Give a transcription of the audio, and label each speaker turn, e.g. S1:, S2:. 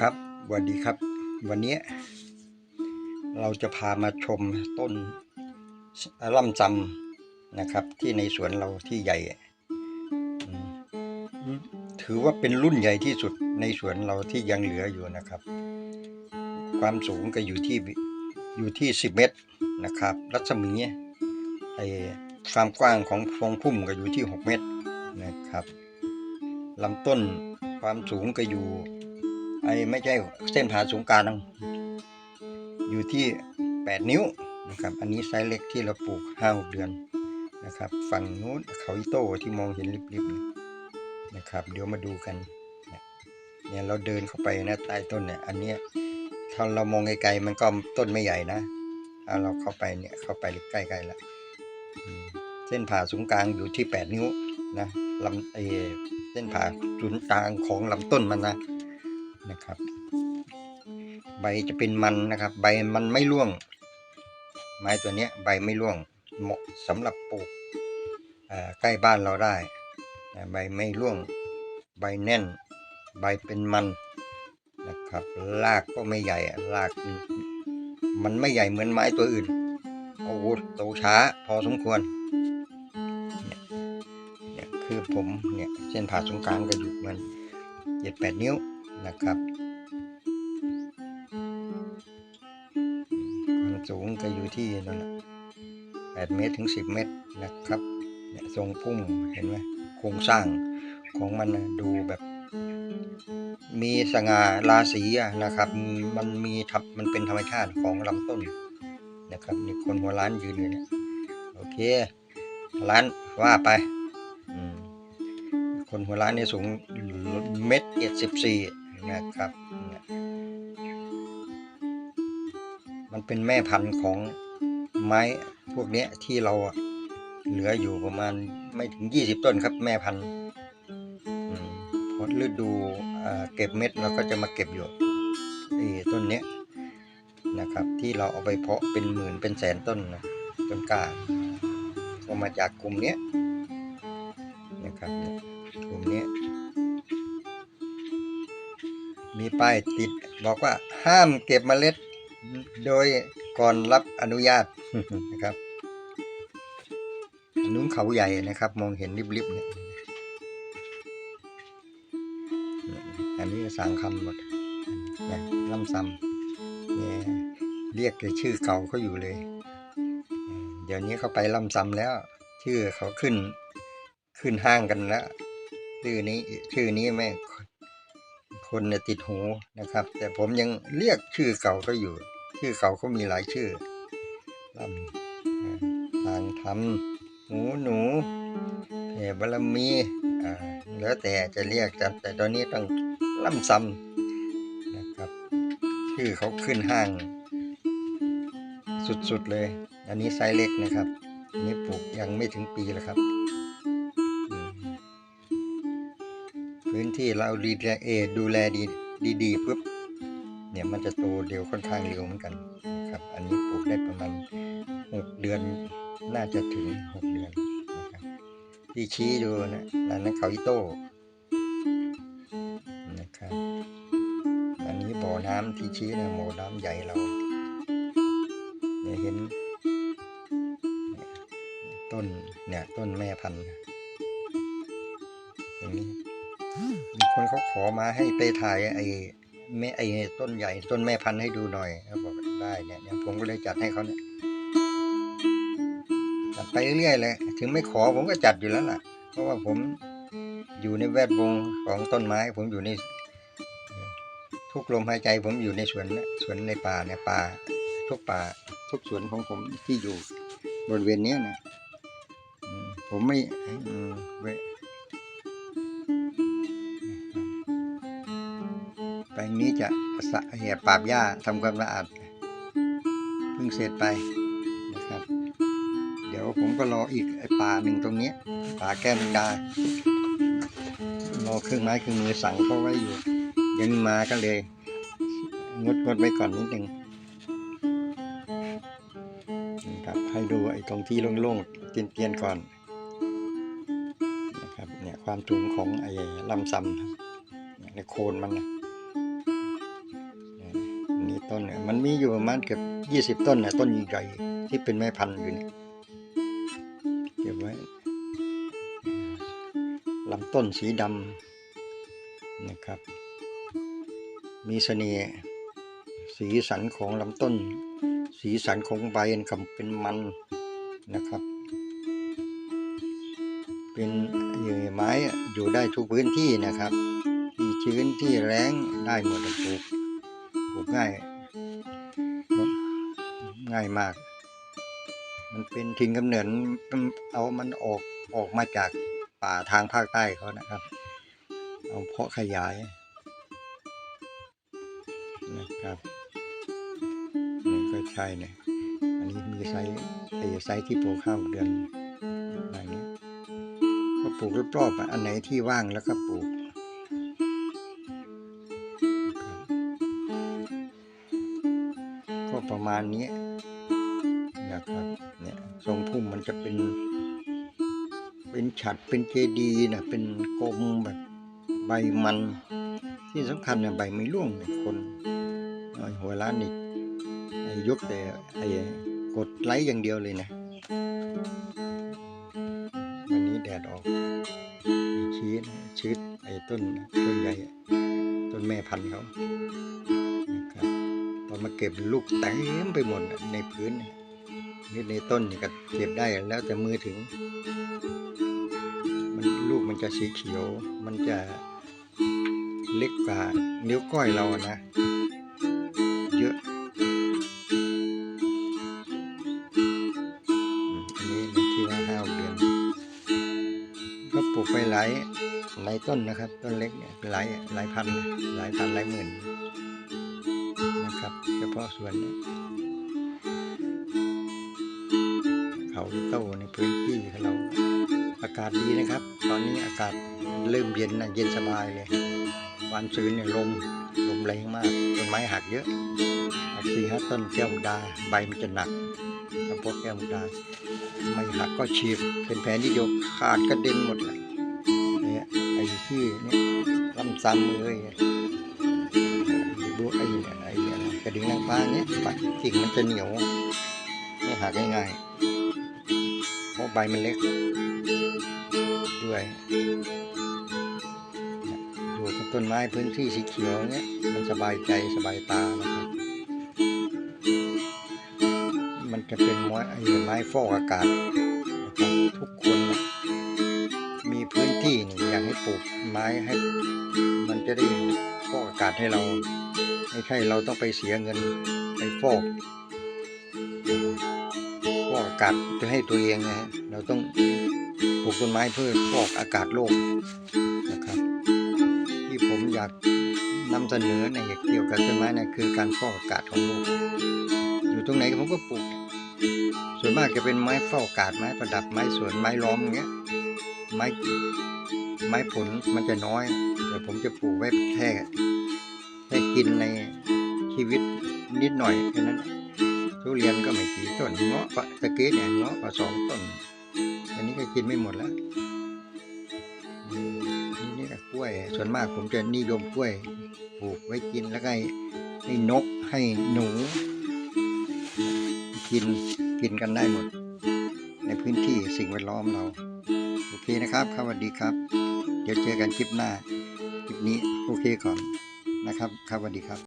S1: ครับสวัสดีครับ วันนี้ เราจะพามาชมต้นล่ำจำนะครับ ที่ในสวนเราที่ใหญ่ ถือว่าเป็นรุ่นใหญ่ที่สุดในสวนเราที่ยังเหลืออยู่นะครับ ความสูงก็อยู่ที่อยู่ที่ 10 เมตรนะครับ รัศมีไอความกว้างของทรงพุ่มก็อยู่ที่ 6 เมตรนะครับลำต้นความสูงก็อยู่ ไอ้ไม่ใช่เส้นผ่าศูนย์กลางนะอยู่ที่ 8 นิ้วนะครับ อันนี้ไซส์เล็กที่เราปลูก5-6เดือนนะครับ ฝั่งนู้นเขาอิโต้ที่มองเห็นริบๆเนี่ยนะครับ เดี๋ยวมาดูกันเนี่ยเนี่ยเราเดินเข้าไปนะใต้ต้นเนี่ย อันเนี้ยถ้าเรามองไกลๆมันก็ต้นไม่ใหญ่นะถ้าเราเข้าไปเนี่ยเข้าไปใกล้ๆแล้วอืมเส้นผ่าศูนย์กลางอยู่ที่ 8 นิ้วนะลำเออเส้นผ่าศูนย์กลางของลำต้นมันนะ นะครับ ใบจะเป็นมันนะครับ ใบมันไม่ร่วง ไม้ตัวนี้ใบไม่ร่วงเหมาะสำหรับปลูกใกล้บ้านเราได้ ใบไม่ร่วง ใบแน่น ใบเป็นมันนะครับรากก็ไม่ใหญ่ราก มันไม่ใหญ่เหมือนไม้ตัวอื่นโอ้โหโตช้าพอสมควรเนี่ยเนี่ยคือผมเนี่ยเส้นผ่าตรงกลางก็อยู่มันเจ็ดแปดนิ้ว นะครับความสูงก็อยู่ที่นั่นแหละแปดเมตรถึงสิบเมตรนะครับเนี่ยทรงพุ่มเห็นไหมโครงสร้างของมันนะดูแบบ มีสง่าราศีนะครับ มันมีทับมันเป็นธรรมชาติของลำต้นนะครับนี่คนหัวล้านยืนอยู่เนี่ยโอเคล้านว่าไปคนหัวล้านเนี่ยสูงเมตรเจ็ดสิบสี่ นะครับมันเป็นแม่พันธุ์ของไม้พวกเนี้ยที่เราเหลืออยู่ประมาณไม่ถึงยี่สิบต้นครับ แม่พันธุ์พอฤดูเก็บเม็ดเราก็จะมาเก็บอยู่ต้นเนี้ยนะครับ ที่เราเอาไปเพาะเป็นหมื่นเป็นแสนต้นนะต้นกล้าก็มาจากกลุ่มเนี้ยนะครับกลุ่มนี้ มีป้ายติด บอกว่าห้ามเก็บเมล็ด โดยก่อนรับอนุญาตนะครับนนู้นเขาใหญ่นะครับ มองเห็นริบๆเนี่ยอันนี้สางคำหมดเนี่ยลำซ้ำเนี่ยเรียกแต่ชื่อเก่าเขาอยู่เลย เดี๋ยวนี้เขาไปลำซ้ำแล้ว ชื่อเขาขึ้น ขึ้นห้างกันแล้วชื่อนี้ชื่อนี้แม่ คนเนี่ยติดหูนะครับ แต่ผมยังเรียกชื่อเก่าก็อยู่ ชื่อเก่าเขามีหลายชื่อลำทางทำหูหนูแผ่บารมีอ่าแล้วแต่จะเรียกแต่แต่ตอนนี้ต้องล่ำซ้ำนะครับ ชื่อเขาขึ้นห้าง สุดๆเลย อันนี้ไซส์เล็กนะครับ อันนี้ปลูกยังไม่ถึงปีแล้วครับ พื้นที่เราดีเอดูแลดีดีๆปุ๊บเนี่ยมันจะโตเร็วค่อนข้างเร็วเหมือนกันนะครับ อันนี้ปลูกได้ประมาณหกเดือนน่าจะถึงหกเดือนนะครับที่ชี้ดูนะอันนั้นเขาอิโต้นะครับอันนี้บ่อน้ำที่ชี้นะบ่อน้ำใหญ่เราเนี่ยเห็นต้นเนี่ยต้นแม่พันธุ์ คนเขาขอมาให้ไปถ่ายไอ้แม่ไอ้ต้นใหญ่ต้นแม่พันธุ์ให้ดูหน่อยเขาบอกได้เนี่ยเนี่ยผมก็เลยจัดให้เขาเนี่ยจัดไปเรื่อยๆเลยถึงไม่ขอผมก็จัดอยู่แล้วล่ะ เพราะว่าผมอยู่ในแวดวงของต้นไม้ ผมอยู่ในทุกลมหายใจผมอยู่ในสวนนะสวนในป่าเนี่ยป่า ทุกป่า ทุกสวนของผมที่อยู่บริเวณเนี้ยนะอืมผมไม่ ลงนี้จะสะแห่ปาบหญ้าทำความสะอาดเพิ่งเสร็จไปนะครับ เดี๋ยวผมก็รออีกไอ้ป่าหนึ่งตรงนี้ป่าแก้มดารอเครื่องไม้เครื่องมือสั่งเขาไว้อยู่ ยังมาก็เลย งดงดไว้ก่อนนิดหนึ่งนะครับให้ดูไอ้ตรงที่โล่งๆเตียนๆก่อนนะครับเนี่ยความสูงของไอ้ลำซำในโคนมันนะ มันมีอยู่ประมาณเกือบยี่สิบต้นนะต้นใหญ่ที่เป็นแม่พันธุ์อยู่เนี่ยเก็บไว้ลำต้นสีดำนะครับ มีเสน่ห์สีสันของลำต้น สีสันของใบกับเป็นมันนะครับ เป็นเหยื่อไม้อยู่ได้ทุกพื้นที่นะครับ ที่ชื้นที่แรงได้หมดปลูกปลูกง่าย ง่ายมาก มันเป็นทิ้งกำเนิดเอามันออกออกมาจากป่าทางภาคใต้เขานะครับ เอาเพาะขยายนะครับนี่ก็ใช่เนี่ยอันนี้มีไซส์ไอ้ไซส์ที่ปลูกข้าวเดือนอะไรเงี้ยก็ปลูกรอบๆอะอันไหนที่ว่างแล้วก็ปลูก มาณนี้นะครับ เนี่ยทรงพุ่มมันจะเป็น เป็นฉัดเป็นเจดีนะเป็นกลมแบบใบมัน ที่สำคัญเนี่ยใบไม่ร่วงเนี่ยคนหัวล้านนี่ไอ้ยกแต่ไอ้กดไลค์อย่างเดียวเลยนะวันนี้แดดออกชี้ชื้ไอ้ต้นต้นใหญ่ต้นแม่พันธุ์เขา พอมาเก็บลูกเต็มไปหมดในพื้นนี่ในต้นนี่ก็เก็บได้แล้วแต่มือถึง มันลูกมันจะสีเขียว มันจะเล็กกว่านิ้วก้อยเรานะ เยอะอันนี้นที่ว่าห้าเดือน ก็ปลูกไปหลายหลายต้นนะครับ ต้นเล็กเนี่ยหลายหลายพันหลายพันหลายหมื่นาะส่วนเนี้ เขาโตในพื้นที่ของเรา อากาศดีนะครับ ตอนนี้อากาศเริ่มเย็นนะเย็นสบายเลย วันซืนเนี่ยลมลมแรงมากต้นไม้หักเยอะหักสี่ห้าต้นแก้วดาใบมันจะหนักถ้าพวกแก้วดาไม่หักก็ฉีกเป็นแผลที่ยกขาดกระเด็นหมดเลยเนี่ยไอ้ที่เนี่ยลำซ้ำเลยดูไอ้ ระดิ่งนางฟ้าเนี่ยปัดกิ่งมันจะเหนียว ไม่หักง่ายๆเพราะใบมันเล็ก ด้วยเนี่ยอยู่กับต้นไม้พื้นที่สีเขียวเนี่ยมันสบายใจสบายตานะครับมันจะเป็นไม้ไอ้ไม้ฟอกอากาศนะครับทุกคนนะมีพื้นที่นี่อยากให้ปลูกไม้ให้ มันจะได้ ฟอกอากาศให้เราไม่ใช่เราต้องไปเสียเงินไปฟอกฟอกอากาศจะให้ตัวเองนะฮะเราต้องปลูกต้นไม้เพื่อฟอกอากาศโลกนะครับ ที่ผมอยากนำเสนอในเกี่ยวกับต้นไม้นะคือการฟอกอากาศของโลก อยู่ตรงไหนผมก็ปลูก ส่วนมากจะเป็นไม้ฟอกอากาศไม้ประดับไม้สวนไม้ล้อมอย่างเงี้ยไม้ ไม้ผลมันจะน้อย แต่ผมจะปลูกไว้แค่แค่กินในชีวิตนิดหน่อยแค่นั้นทุเรียนก็ไม่กี่ต้นเงาะก็ตะเกียเนี่ยเงาะก็สองต้น อันนี้ก็กินไม่หมดแล้วนี่นี่ก็กล้วย ส่วนมากผมจะนิยมกล้วยปลูกไว้กินแล้วก็ให้นกให้หนู กินกินกันได้หมด ในพื้นที่สิ่งแวดล้อมเรา โอเคนะครับครับสวัสดีครับ ดี๋ยวเจอกันคลิปหน้า คลิปนี้โอเคก่อนนะครับ ครับสวัสดีครับ